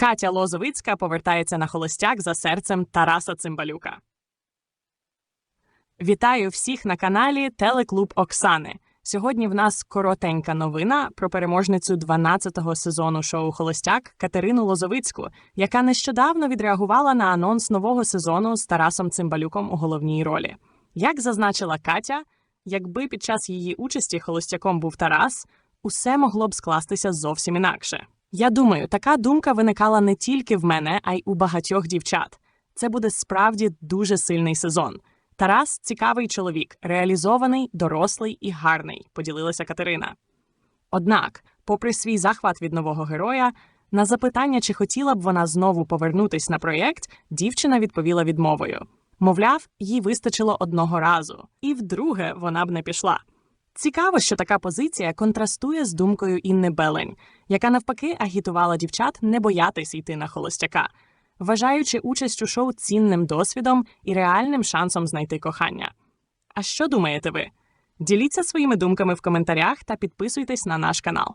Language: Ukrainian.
Катя Лозовицька повертається на холостяк за серцем Тараса Цимбалюка. Вітаю всіх на каналі Телеклуб Оксани. Сьогодні в нас коротенька новина про переможницю 12-го сезону шоу Холостяк Катерину Лозовицьку, яка нещодавно відреагувала на анонс нового сезону з Тарасом Цимбалюком у головній ролі. Як зазначила Катя, якби під час її участі холостяком був Тарас, усе могло б скластися зовсім інакше. Я думаю, така думка виникала не тільки в мене, а й у багатьох дівчат. Це буде справді дуже сильний сезон. Тарас цікавий чоловік, реалізований, дорослий і гарний, поділилася Катерина. Однак, попри свій захват від нового героя, на запитання, чи хотіла б вона знову повернутись на проєкт, дівчина відповіла відмовою. Мовляв, їй вистачило одного разу, і вдруге вона б не пішла. Цікаво, що така позиція контрастує з думкою Інни Белень, яка навпаки агітувала дівчат не боятись йти на холостяка, вважаючи участь у шоу цінним досвідом і реальним шансом знайти кохання. А що думаєте ви? Діліться своїми думками в коментарях та підписуйтесь на наш канал.